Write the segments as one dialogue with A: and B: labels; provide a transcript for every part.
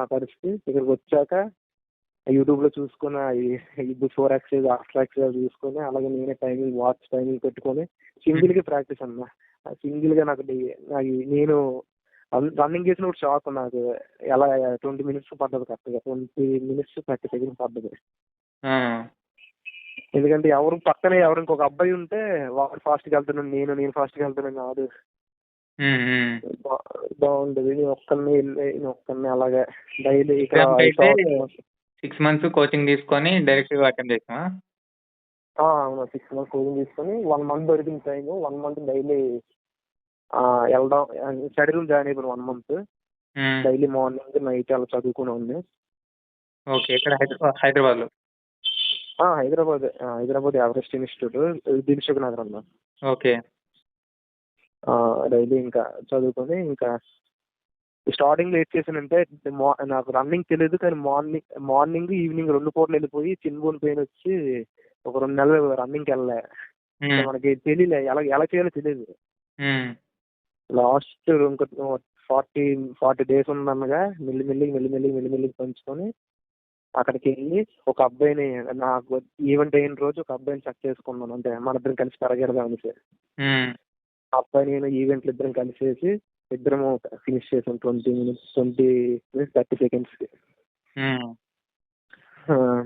A: నా పరిస్థితి. ఇక్కడికి వచ్చాక యూట్యూబ్లో చూసుకున్న ఈ బిఫోర్ ఎక్సైజ్ ఆఫ్టర్ ఎక్సైజ్ చూసుకొని అలాగే నేనే టైమింగ్ వాచ్ టైమింగ్ పెట్టుకొని సింగిల్గా ప్రాక్టీస్ అన్న. సింగిల్గా నాకు నేను రన్నింగ్ చేసినప్పుడు షాక్ నాకు. ఎలా ట్వంటీ మినిట్స్ పడ్డది కరెక్ట్గా ట్వంటీ మినిట్స్ థర్టీ సెకండ్స్ పడ్డది. ఎందుకంటే ఎవరు పక్కనే ఎవరు ఇంకొక అబ్బాయి ఉంటే వాడు ఫాస్ట్గా వెళ్తున్నాడు నేను నేను ఫాస్ట్గా వెళ్తున్నాను కాదు. బాగుండేది. నేను ఒక్కరిని వెళ్ళి నేను ఒక్కరిని అలాగే డైలీ ఇక్కడ
B: సిక్స్ మంత్స్ కోచింగ్ తీసుకొని డైరెక్ట్గా అటెండ్ చేసావా
A: ఆ, అవును. సిక్స్ మంత్స్ కోచింగ్ తీసుకొని వన్ మంత్ దొరికింది టైం వన్ మంత్ డైలీ వెళ్దాం స్టడీ రూమ్ జాయిన్ అయిపోయాను one month. Daily morning night అలా చదువుకుని ఉంది
B: ఓకే. ఇక్కడ హైదరాబాద్. హైదరాబాద్
A: హైదరాబాద్ ఎవరెస్ట్ ఇన్స్టిట్యూట్ దిల్సుఖ్ నగర్ అన్న.
B: ఓకే.
A: డైలీ ఇంకా చదువుకొని ఇంకా స్టార్టింగ్ లేట్ చేసానంటే మా- నాకు రన్నింగ్ తెలియదు కానీ మార్నింగ్ మార్నింగ్ ఈవినింగ్ రెండు పూటలు వెళ్ళిపోయి చిన్న బోన్ పెయిన్ వచ్చి ఒక రెండు నెలలు రన్నింగ్కి వెళ్ళలే. మనకి తెలియలే ఎలా ఎలా చేయాలో తెలియదు. లాస్ట్ ఇంకో ఫార్టీ ఫార్టీ డేస్ ఉందన్నగా మెల్లి మెల్లి మెల్లి మెల్లి మెల్లి మెల్లి పెంచుకొని అక్కడికి వెళ్ళి ఒక అబ్బాయిని నాకు ఈవెంట్ అయిన రోజు ఒక అబ్బాయిని చెక్ చేసుకున్నాను. అంటే మన ఇద్దరం కలిసి పెరగడదాం అనేసి. అబ్బాయి నేను ఈవెంట్లు ఇద్దరం కలిసేసి ఇద్దరము ఫినిష్ చేసాం twenty minutes twenty minutes thirty seconds.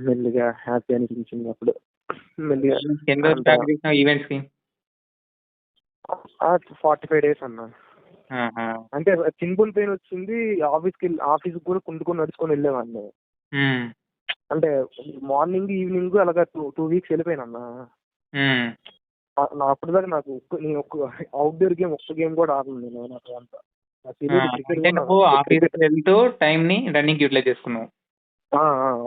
A: మెల్లిగా హ్యాపీ అనిపించింది అప్పుడు. మెల్లిగా
B: ఈవెంట్స్కి
A: ఫార్టీ ఫైవ్ డేస్ అన్న. అంటే చింపుల్ పెయిన్ వచ్చింది ఆఫీస్కి వెళ్ళి ఆఫీస్కి కూడా కుంటుకొని నడుచుకొని వెళ్ళేవాడిని. అంటే మార్నింగ్ ఈవినింగ్ అలాగా టూ టూ వీక్స్ వెళ్ళిపోయాను అన్న. నా అప్పటిదాకా నాకు ఒక్క నేను ఒక్క అవుట్డోర్ గేమ్ ఒక్క గేమ్ కూడా ఆడను నేను నాకు అంత.
B: అంటే నువ్వు ఆఫీస్ వెళ్తూ టైం ని రన్నింగ్ యూటిలైజ్ చేసుకున్నావు.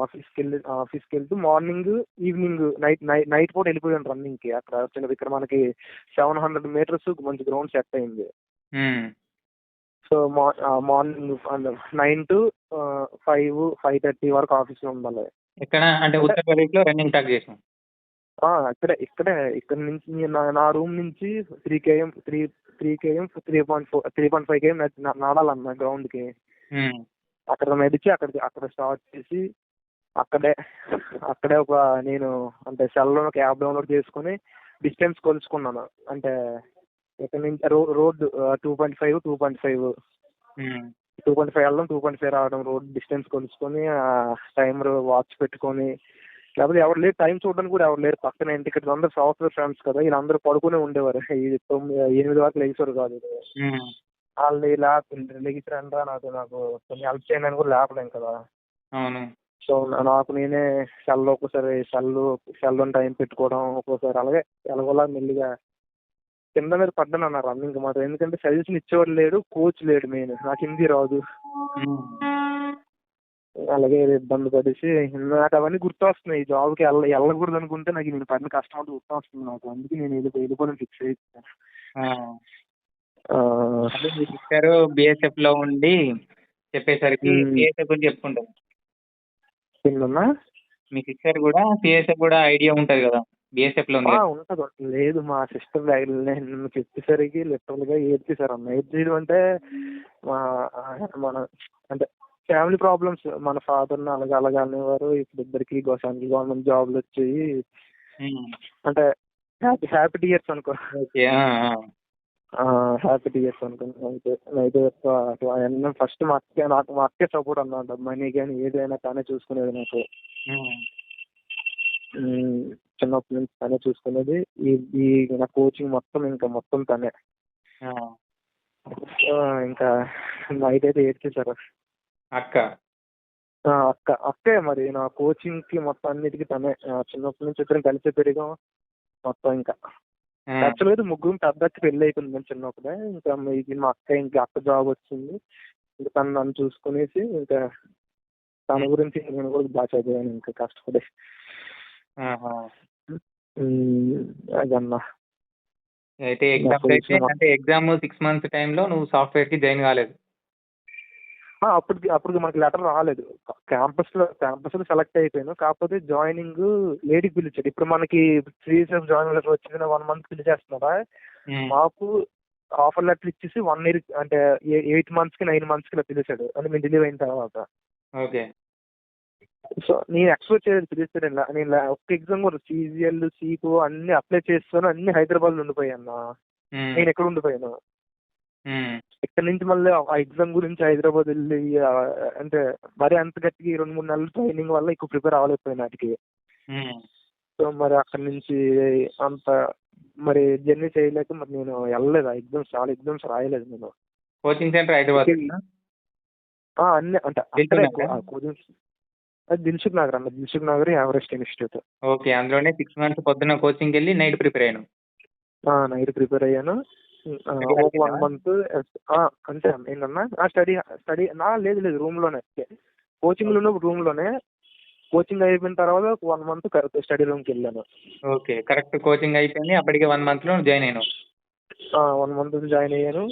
A: ఆఫీస్కి వెళ్ళి ఆఫీస్కి వెళ్తూ morning evening night night night పూట వెళ్ళిపోయాను రన్నింగ్కి. అక్కడ చిన్న ఇక్కడ మనకి సెవెన్ హండ్రెడ్ మీటర్స్ మంచి గ్రౌండ్ సెట్ అయింది. So morning nine to five five thirty వరకు ఆఫీస్లో ఉండాలి.
B: ఎక్కడ? అంటే ఉత్తరప్రదేశ్లో రన్నింగ్ స్టార్ట్ చేసాం
A: ఆ, ఇక్కడే ఇక్కడే ఇక్కడ నుంచి నా రూమ్ నుంచి three KM three three KM three point four three point five KM నడాలన్న గ్రౌండ్కి. అక్కడ నడిచి అక్కడ అక్కడ స్టార్ట్ చేసి అక్కడే అక్కడే ఒక నేను అంటే సెల్లో ఒక యాప్ డౌన్లోడ్ చేసుకుని డిస్టెన్స్ కొలుచుకున్నాను. అంటే ఇక్కడ నుంచి రో road two point five two point five two point five వెళ్ళడం టూ పాయింట్ ఫైవ్ రావడం రోడ్ డిస్టెన్స్ కొలుచుకొని టైమర్ వాచ్ పెట్టుకొని లేకపోతే ఎవరు లేరు టైం చూడడానికి కూడా ఎవరు లేరు. పక్కన ఇంటి ఇక్కడ అందరూ సాఫ్ట్వేర్ ఫ్రెండ్స్ కదా వీళ్ళందరూ పడుకునే ఉండేవారు. ఇది తొమ్మిది ఎనిమిది వరకు లేచారు కాదు. వాళ్ళు లేప లెగిసిరండి రా నాకు నాకు కొంచెం హెల్ప్ చేయండి అని కూడా లేపలేం కదా.
B: అవును.
A: సో నాకు నేనే సెల్ ఒక్కోసారి సెల్ సెల్ టైం పెట్టుకోవడం ఒక్కోసారి అలాగే ఎలాగోలా మెల్లిగా కింద మీద పడ్డాను అన్న రన్నింగ్ మాత్రం. ఎందుకంటే సజెషన్ ఇచ్చేవాడు లేడు కోచ్ లేడు మెయిన్. నాకు హిందీ రాదు. అలాగే ఇబ్బంది పడేసి నాకు అవన్నీ గుర్తొస్తున్నాయి. ఈ జాబ్కి వెళ్ళ వెళ్ళకూడదు అనుకుంటే నాకు నేను పడిన కష్టం అంతా గుర్తొస్తుంది నాకు. అందుకే నేను వెళ్ళి వెళ్ళిపోవడం ఫిక్స్ అయిపోయాను
B: సిస్టర్ బిఎస్ఎఫ్లో ఉండి చెప్పేసరికి
A: ఉమ్.
B: సిఎస్ఎఫ్ గురించి చెప్పుకుంటాం.
A: కిందన్నా
B: మీ సిస్టర్ కూడా సిఎస్ఎఫ్ కూడా ఐడియా ఉంటది కదా. బిఎస్ఎఫ్లో.
A: ఉంటది. లేదు మా సిస్టర్ నేను చెప్పేసరికి లిటరల్గా ఏడ్చేసారు అన్న ఏడ్చేయడం అంటే మా మన అంటే ఫ్యామిలీ ప్రాబ్లమ్స్ మన ఫాదర్ అలాగే అలాగే అనేవారు. ఇప్పుడు ఇద్దరికి సెంట్రల్ గవర్నమెంట్ జాబ్లు వచ్చాయి. అంటే హ్యాపీ హ్యాపీ ఇయర్స్ అనుకో. హ్యాపీ ఇయర్స్ అనుకున్నాను అయితే అయితే అవన్నీ ఫస్ట్ మా అక్క నాకు మా అక్కే సపోర్ట్ అన్నమాట. మనీ కానీ ఏదైనా తానే చూసుకునేది నాకు. చిన్నప్పటి నుంచి తనే చూసుకునేది. ఈ ఈ నా కోచింగ్ మొత్తం ఇంకా మొత్తం తనే. ఇంకా నైట్ అయితే ఏడ్చేశారు.
B: అక్క.
A: అక్క. అక్కే మరి నా కోచింగ్కి మొత్తం అన్నిటికీ తనే. చిన్నప్పటి నుంచి ఇద్దరం కలిసి పెరిగాం మొత్తం ఇంకా. యాక్చువల్గా అయితే ముగ్గురు పెద్ద అక్క పెళ్ళి అయిపోయింది నేను చిన్నప్పుడే. ఇంకా ఇది మా అక్క ఇంకా అక్క జాబ్ వచ్చింది. ఇంకా తను నన్ను చూసుకునేసి ఇంకా తన గురించి నేను కూడా బాగా చదివాను ఇంకా కష్టపడి. అదన్నా.
B: అయితే అంటే ఎగ్జామ్ సిక్స్ మంత్స్ టైంలో నువ్వు సాఫ్ట్వేర్కి జాయిన్ కాలేదు.
A: అప్పటికి అప్పటికి మనకి లెటర్ రాలేదు. క్యాంపస్లో క్యాంపస్లో సెలెక్ట్ అయిపోయాను. కాకపోతే జాయినింగ్ లేడీకి పిలిచాడు. ఇప్పుడు మనకి త్రీ సెఫ్ జాయిన్ లెటర్ వచ్చింది వన్ మంత్ పిలిచేస్తున్నారా. మాకు ఆఫర్ లెటర్ ఇచ్చేసి వన్ ఇయర్ అంటే ఎయిట్ మంత్స్కి నైన్ మంత్స్కి ఇలా పిలిచాడు. అంటే మేము డెలివరీ అయిన తర్వాత.
B: ఓకే.
A: సో నేను ఎక్స్పెక్ట్ చేయలేదు తెలిస్తే నేను ఒక్క ఎగ్జామ్ కూడా సీజీఎల్ సీకో అన్ని అప్లై చేస్తాను. అన్ని హైదరాబాద్లో ఉండిపోయాను నేను ఎక్కడ ఉండిపోయాను? ఇక్కడ నుంచి మళ్ళీ ఆ ఎగ్జామ్ గురించి హైదరాబాద్ వెళ్ళి అంటే మరి అంత గట్టిగా రెండు మూడు నెలలు ట్రైనింగ్ వల్ల ఎక్కువ ప్రిపేర్ అవ్వలేకపోయినా వాటికి సో మరి అక్కడ నుంచి అంత మరి జర్నీ చేయలేక మరి నేను వెళ్ళలేదు. ఆ ఎగ్జామ్స్ చాలా ఎగ్జామ్స్ రాయలేదు నేను.
B: కోచింగ్ సెంటర్ హైదరాబాద్
A: ఆ, అన్ని అంటే అక్కడే కోచింగ్ అది దిల్సుఖ్ నగర్ అన్న Dilsukh Nagar Everest institute.
B: Okay అందులోనే సిక్స్ మంత్స్ పొద్దున్న కోచింగ్ వెళ్ళి నైట్ ప్రిపేర్ అయ్యాను.
A: నైట్ ప్రిపేర్ అయ్యాను. ఒక? వన్ మంత్ అంతే ఏంటన్నా? ఆ స్టడీ స్టడీ నా లేదు లేదు రూమ్లోనే. కోచింగ్లో రూమ్లోనే. కోచింగ్ అయిపోయిన తర్వాత వన్ మంత్ స్టడీ రూమ్కి వెళ్ళాను.
B: ఓకే. కరెక్ట్ కోచింగ్ అయిపోయింది. అప్పటికే వన్ మంత్లో జాయిన్ అయ్యాను
A: వన్ మంత్ జాయిన్ అయ్యాను.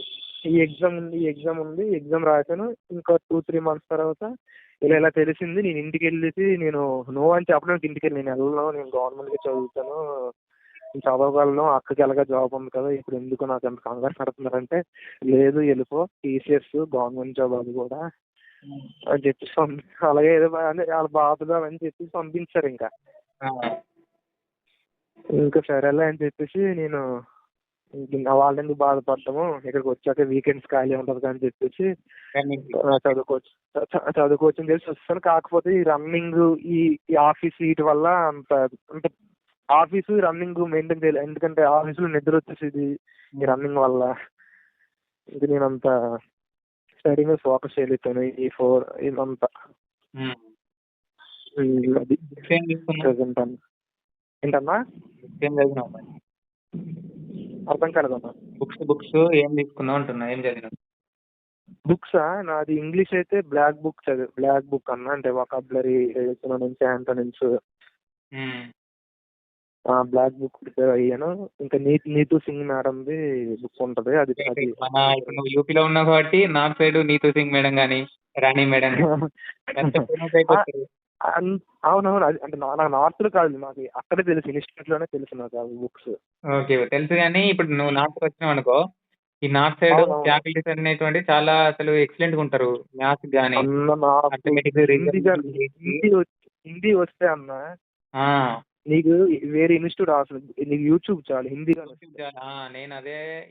A: ఈ ఎగ్జామ్ ఉంది ఈ ఎగ్జామ్ ఉంది ఎగ్జామ్ రాశాను. ఇంకా టూ త్రీ మంత్స్ తర్వాత ఇలా ఇలా తెలిసింది. నేను ఇంటికి వెళ్ళేసి నేను నో అని చెప్పడానికి ఇంటికి వెళ్ళి నేను వెళ్ళను నేను గవర్నమెంట్గా చదువుతాను. నేను చదవగలను అక్కకి ఎలాగా జాబ్ ఉంది కదా ఇప్పుడు ఎందుకు నాకు అంత కంగారు పడుతున్నారంటే లేదు వెళ్ళిపో టీసీఎస్ గవర్నమెంట్ జాబ్ అది కూడా అని చెప్పేసి పంపి- అలాగే ఏదో బా- అంటే వాళ్ళ బాధగా అని చెప్పేసి పంపించారు ఇంకా. ఇంకా సరేలే అని చెప్పేసి నేను ఇంక వాళ్ళెందుకు బాధపడటము ఇక్కడికి వచ్చాక వీకెండ్స్ ఖాళీ ఉంటుంది అని చెప్పేసి చదువుకోవచ్చు చదువుకోవచ్చు అని తెలిసి వస్తాను. కాకపోతే ఈ రన్నింగ్ ఈ ఈ ఆఫీస్ వీటి వల్ల అంత అంటే ఆఫీసు రన్నింగ్ మెయింటైన్ చేయలేదు ఎందుకంటే ఆఫీసులో నిద్ర వచ్చేసేది ఈ రన్నింగ్ వల్ల. ఇది నేను అంత స్టడీ మీద ఫోకస్ చేయలేకపోయాను ఈ ఫోర్ ఇదంతా అది ప్రెసెంట్ అన్న ఏంటన్నా
B: ఏం చదివినావు మరి?
A: అర్థం కాలేదన్నా
B: బుక్స్ బుక్స్ ఏం తీసుకున్నావు అంటున్నా? ఏం చదివినావు?
A: బుక్సా? నాది ఇంగ్లీష్ అయితే బ్లాక్ బుక్ చదివి బ్లాక్ బుక్ అన్న. అంటే వొకాబులరీ నుంచి యాంటోనిమ్స్.
B: ఉమ్.
A: బ్లాక్ బుక్ ప్రిపేర్ అయ్యాను. ఇంకా నీత్ నీతు సింగ్ మేడంది బుక్ ఉంటది. అది
B: మన ఇప్పుడు నువ్వు యూపీలో ఉన్నావు కాబట్టి north side Neetu Singh madam కానీ రాణి మేడం
A: అవునవును. అది అంటే నాకు నార్త్లో కాదు నాకు అక్కడే తెలుసు ఇన్స్టిట్యూట్లోనే తెలుసు నాకు బుక్స్
B: ఓకే తెలుసు కానీ ఇప్పుడు నువ్వు నార్త్ వచ్చినావు అనుకో ఈ నార్త్ సైడ్. ఫ్యాకల్టీస్ అనేటువంటి చాలా అసలు ఎక్సలెంట్గా ఉంటారు మ్యాథ్స్ కానీ
A: హిందీ వస్తే అన్న నీకు వేరే ఇన్స్టిట్యూట్ అవసరం నీకు యూట్యూబ్ చాలు హిందీలో
B: ఆ, నేను అదే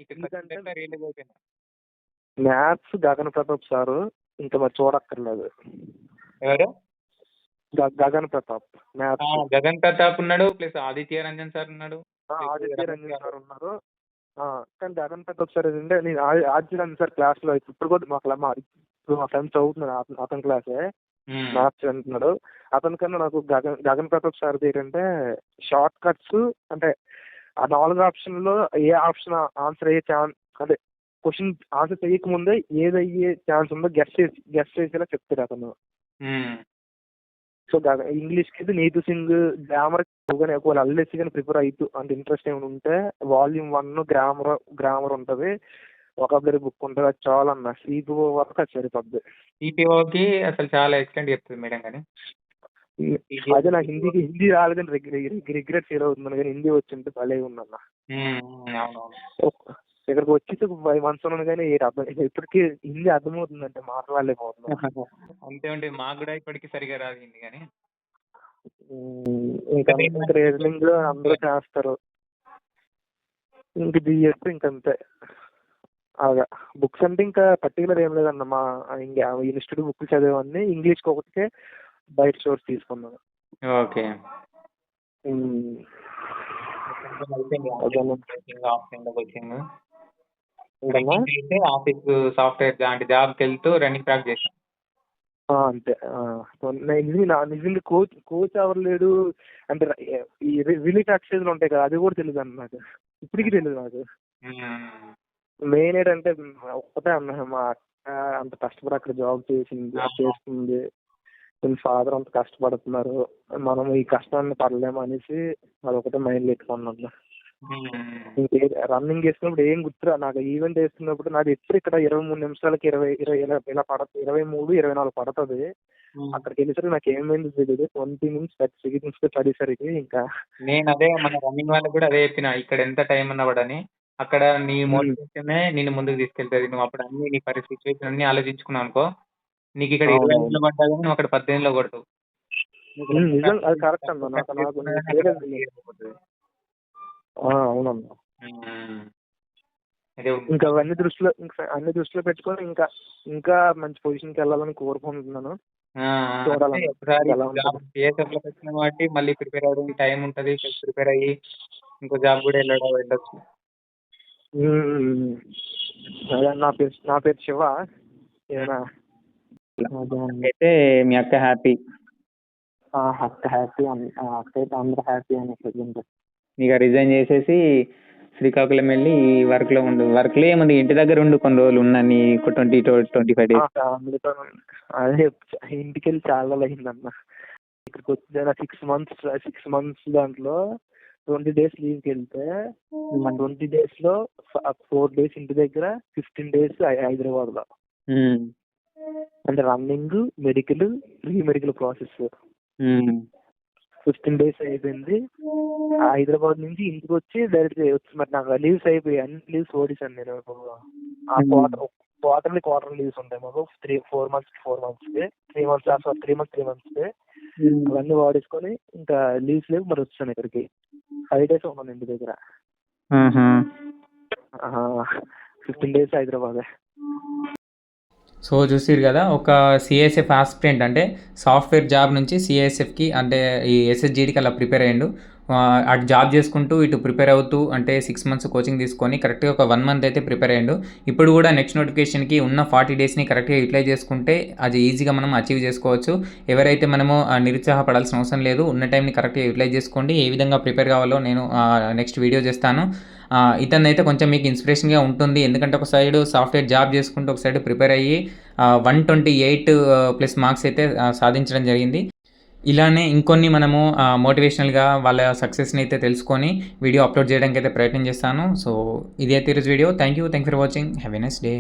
A: మ్యాథ్స్ గగన్ ప్రతాప్ సారు ఇంకా మరి చూడక్కర్లేదు.
B: ఎవరు?
A: గగన్ ప్రతాప్ మ్యాథ్స్.
B: గగన్ ప్రతాప్ ఉన్నాడు ప్లస్ ఆదిత్య రంజన్ సార్ ఉన్నాడు.
A: ఆదిత్య రంజన్ సార్ ఉన్నారు. కానీ గగన్ ప్రతాప్ సార్ ఏంటంటే నేను ఆదిత్య రంజన్ సార్ క్లాస్లో ఇప్పుడు కూడా మా మా ఇప్పుడు మా ఫ్రెండ్స్ చదువుతున్నాడు అతను- క్లాసే. మ్యాథ్స్ అంటున్నాడు. అతని కన్నా నాకు గగన్ గగన్ ప్రతాప్ సార్ ఏంటంటే షార్ట్ కట్స్ అంటే ఆ నాలుగు ఆప్షన్లో ఏ ఆప్షన్ ఆన్సర్ అయ్యే ఛాన్స్ అదే క్వశ్చన్ ఆన్సర్ చేయకముందే ఏదయ్యే ఛాన్స్ ఉందో గెస్ చేసి గెస్ చేసేలా చెప్తాడు అతను.
B: ఉమ్,
A: సో ఇంగ్లీష్కి అయితే నీతు సింగ్ గ్రామర్ కానీ ఒకవేళ అల్లెసి కానీ ప్రిపేర్ అవుతూ అంటే ఇంట్రెస్ట్ ఏమైనా ఉంటే వాల్యూమ్ వన్ గ్రామర్ గ్రామర్ ఉంటది. ఒకబ్లరీ బుక్ ఉంటుంది అది చాలా అన్న. సీపీ వరకు అది సరిపోద్ది.
B: ఈపీఓకి అసలు చాలా ఎక్సలెంట్ చెప్తుంది మేడం కానీ.
A: అదే నాకు హిందీకి హిందీ రాలేదని రిగ్రెట్ ఫీల్ అవుతున్నాను కానీ హిందీ వచ్చింటే భలే ఉందన్న. ఇక్కడికి వచ్చి ఫైవ్ మంత్స్ ఉన్నాను కానీ అర్థం ఇప్పటికీ హిందీ అర్థమవుతుందంటే మాట్లాడలేకపోతున్నాను
B: అంతే ఉంటే మాకు కూడా ఇప్పటికీ సరిగా రాదు హిందీ కానీ.
A: ఇంకా రీజనింగ్ అందరూ చేస్తారు. ఇంక ఇది చేస్తే ఇంక అంతే. అలాగా బుక్స్ అంటే ఇంకా పర్టికులర్ ఏం లేదన్న మా ఇంకా ఇన్స్టిట్యూట్ బుక్ చదివేవన్నీ ఇంగ్లీష్కి ఒకటికే బయట సోర్స్ తీసుకున్నాను.
B: ఓకే. కోచింగ్ ఆఫీస్ సాఫ్ట్వేర్ లాంటి జాబ్కి వెళ్తూ రన్నింగ్ ట్రాక్ చేసాం
A: ఆ, అంతే. నిజంగా కోచ్ కోచ్ ఎవరు లేడు అంటే ఈ రిలీఫ్ ఎక్సైజ్లు ఉంటాయి కదా అది కూడా తెలియదు అన్న నాకు. ఇప్పటికీ తెలియదు నాకు. మెయిన్ ఏంటంటే ఒక్కటే అన్న మా అక్క అంత కష్టపడి అక్కడ జాబ్ చేసింది చేస్తుంది. ఫాదర్ అంత కష్టపడుతున్నారు. మనం ఈ కష్టాన్ని పడలేము అనేసి అదొకటే మైండ్ పెట్టుకున్నాను ఇంకే రన్నింగ్ చేసినప్పుడు ఏం గుర్తురా నాకు ఈవెంట్ వేస్తున్నప్పుడు నాకు ఎప్పుడు ఇక్కడ ఇరవై మూడు నిమిషాలకి ఇరవై ఇరవై ఇలా ఇలా పడ ఇరవై మూడు ఇరవై నాలుగు పడుతుంది. అక్కడికి వెళ్ళేసరికి నాకు ఏమైంది తెలియదు ట్వంటీ మినిట్స్ థర్టీ సెకండ్స్ చదివేసరికి ఇంకా
B: నేను అదే మన రన్నింగ్ వాళ్ళకి కూడా అదే చెప్పిన ఇక్కడ ఎంత టైం ఉన్నవాడని. అక్కడ నీ మోటివేషనే నేను ముందుకు తీసుకెళ్తుంది. నువ్వు అప్పుడు అన్ని నీ పరిస్థితి అన్ని ఆలోచించుకున్నావు అనుకో నీకు ఇక్కడ ఇరవై
A: అవునవును.
B: పడ్డా కానీ నువ్వు అక్కడ పద్దెనిమిదిలో కొడతావు నీకు
A: నిజం అది కరెక్ట్ అన్న నాకు నాకు
B: అక్కడ.
A: ఆ, అవునన్నా.
B: అదే
A: ఇంకా అవన్నీ దృష్టిలో ఇంకా అన్ని దృష్టిలో పెట్టుకొని ఇంకా ఇంకా మంచి పొజిషన్కి వెళ్ళాలని కోరుకుంటున్నాను
B: ఆ,
A: చూడాలి
B: అంటే ఒకసారి
A: ఎలా
B: జాబ్
A: ఉంటుందో.
B: సిఎస్ఎఫ్లోకి వచ్చిన కాబట్టి మళ్ళీ ప్రిపేర్ అవ్వడానికి టైం ఉంటుంది. ప్రిపేర్ అయ్యి ఇంకో జాబ్ కూడా వెళ్ళడం వెళ్ళొచ్చు.
A: అదే నా పేరు నా పేరు శివ.
B: అయితే మీ అక్క హ్యాపీ.
A: అక్క హ్యాపీ అక్క అయితే అందరూ హ్యాపీ అని ప్రజెంట్
B: ఇక రిజైన్ చేసేసి శ్రీకాకుళం వెళ్ళి వర్క్లో ఉండు. వర్క్లో ఏముంది? ఇంటి దగ్గర ఉండు కొన్ని రోజులు ఉన్నా నీ ట్వంటీ ట్వంటీ ఫైవ్ డేస్.
A: అదే ఇంటికి వెళ్ళి చాలా రోజులు అయిందన్న ఇక్కడికి వచ్చి సిక్స్ మంత్స్ సిక్స్ మంత్స్ దాంట్లో ట్వంటీ డేస్ లీవ్కి వెళ్తే ట్వంటీ డేస్లో ఫోర్ డేస్ ఇంటి దగ్గర ఫిఫ్టీన్ డేస్ హైదరాబాద్లో అంటే running medical pre medical process fifteen days అయిపోయింది. హైదరాబాద్ నుంచి ఇంటికి వచ్చి డైరెక్ట్ వచ్చి మరి నాకు లీవ్స్ అయిపోయాయి. అన్ని లీవ్స్ ఓడిసాను నేను ఆ. క్వార్టర్ క్వార్టర్లీ క్వార్టర్ లీవ్స్ ఉంటాయి మాకు. Three four months four months three months three months three months అవన్నీ వాడేసుకొని ఇంకా లీవ్స్ లేవు మరి వచ్చాను ఇక్కడికి. ఫైవ్ డేస్ ఉన్నాను ఇంటి దగ్గర. Fifteen days Hyderabad.
B: సో చూసిరు కదా ఒక సిఎస్ఎఫ్ ఆస్పిరెంట్ అంటే సాఫ్ట్వేర్ జాబ్ నుంచి సిఎస్ఎఫ్కి అంటే ఈ ఎస్ఎస్జిడికి అలా ప్రిపేర్ అయ్యిండు. అటు జాబ్ చేసుకుంటూ ఇటు ప్రిపేర్ అవుతూ అంటే సిక్స్ మంత్స్ కోచింగ్ తీసుకొని కరెక్ట్గా ఒక వన్ మంత్ అయితే ప్రిపేర్ అయ్యిండు. ఇప్పుడు కూడా నెక్స్ట్ నోటిఫికేషన్కి ఉన్న ఫార్టీ డేస్ని కరెక్ట్గా యూటిలైజ్ చేసుకుంటే అది ఈజీగా మనం అచీవ్ చేసుకోవచ్చు. ఎవరైతే మనము ఆ, నిరుత్సాహపడాల్సిన అవసరం లేదు ఉన్న టైంని కరెక్ట్గా యూటిలైజ్ చేసుకోండి. ఏ విధంగా ప్రిపేర్ కావాలో నేను నెక్స్ట్ వీడియో చేస్తాను. ఇతను అయితే కొంచెం మీకు ఇన్స్పిరేషన్గా ఉంటుంది. ఎందుకంటే ఒక సైడ్ సాఫ్ట్వేర్ జాబ్ చేసుకుంటూ ఒక సైడ్ ప్రిపేర్ అయ్యి one twenty eight plus marks అయితే సాధించడం జరిగింది. ఇలానే ఇంకొన్ని మనము మోటివేషనల్గా వాళ్ళ సక్సెస్ని అయితే తెలుసుకొని వీడియో అప్లోడ్ చేయడానికి అయితే ప్రయత్నం చేస్తాను. సో ఇది అయితే ఈరోజు video. Thank you thank for watching. Have a nice day.